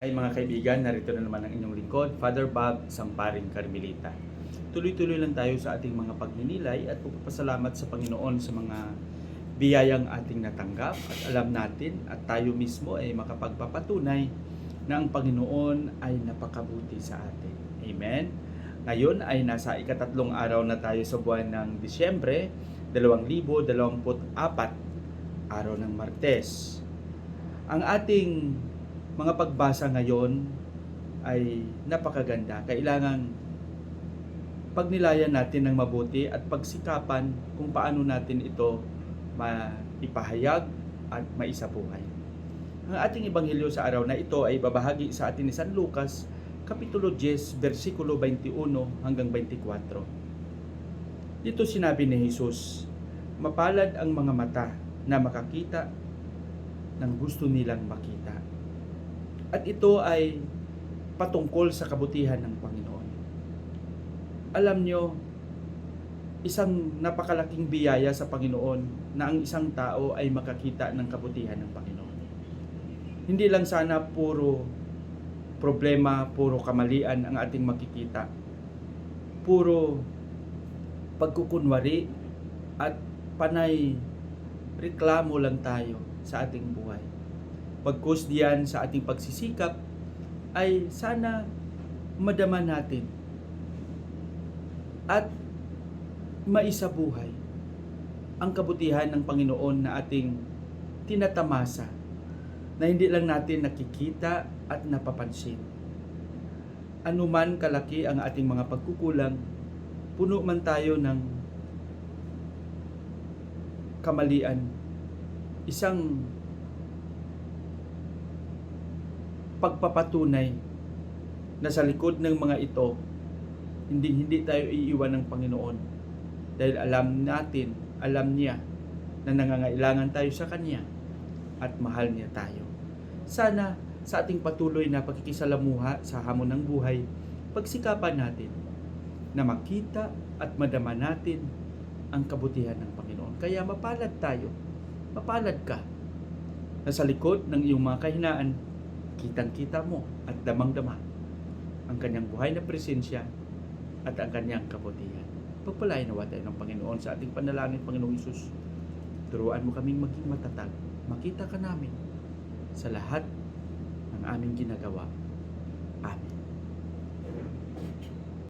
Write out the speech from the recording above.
Ay mga kaibigan, narito na naman ang inyong lingkod, Father Bob Samparing Carmelita. Tuloy-tuloy lang tayo sa ating mga pagninilay at pagpapasalamat sa Panginoon sa mga biyayang ating natanggap at alam natin at tayo mismo ay makapagpapatunay na ang Panginoon ay napakabuti sa atin. Amen? Ngayon ay nasa ikatatlong araw na tayo sa buwan ng Disyembre 2024, araw ng Martes. Ang ating mga pagbasa ngayon ay napakaganda. Kailangan pagnilayan natin ng mabuti at pagsikapan kung paano natin ito maipahayag at maisabuhay. Ang ating ebanghelyo sa araw na ito ay babahagi sa atin ni San Lucas, Kapitulo 10, versikulo 21 hanggang 24. Dito sinabi ni Jesus, Mapalad ang mga mata na makakita ng gusto nilang makita at ito ay patungkol sa kabutihan ng Panginoon. Alam nyo, isang napakalaking biyaya sa Panginoon na ang isang tao ay makakita ng kabutihan ng Panginoon. Hindi lang sana puro problema, puro kamalian ang ating makikita. Puro pagkukunwari at panay reklamo lang tayo sa ating buhay pagkus diyan sa ating pagsisikap ay sana madama natin at maisabuhay ang kabutihan ng Panginoon na ating tinatamasa na hindi lang natin nakikita at napapansin. Anuman kalaki ang ating mga pagkukulang, puno man tayo ng kamalian, isang pagpapatunay na sa likod ng mga ito, hindi hindi tayo iiwan ng Panginoon. Dahil alam natin, alam niya na nangangailangan tayo sa Kanya at mahal niya tayo. Sana sa ating patuloy na pagkikisalamuha sa hamon ng buhay, pagsikapan natin na makita at madama natin ang kabutihan ng Panginoon. Kaya mapalad tayo, mapalad ka na sa likod ng iyong mga kahinaan, kitang-kita mo at damang-dama ang kanyang buhay na presensya at ang kanyang kabutihan. Pagpalain nawa tayo ng Panginoon sa ating panalangin, Panginoong Isus. Turuan mo kaming maging matatag. Makita ka namin sa lahat ng aming ginagawa. Amen.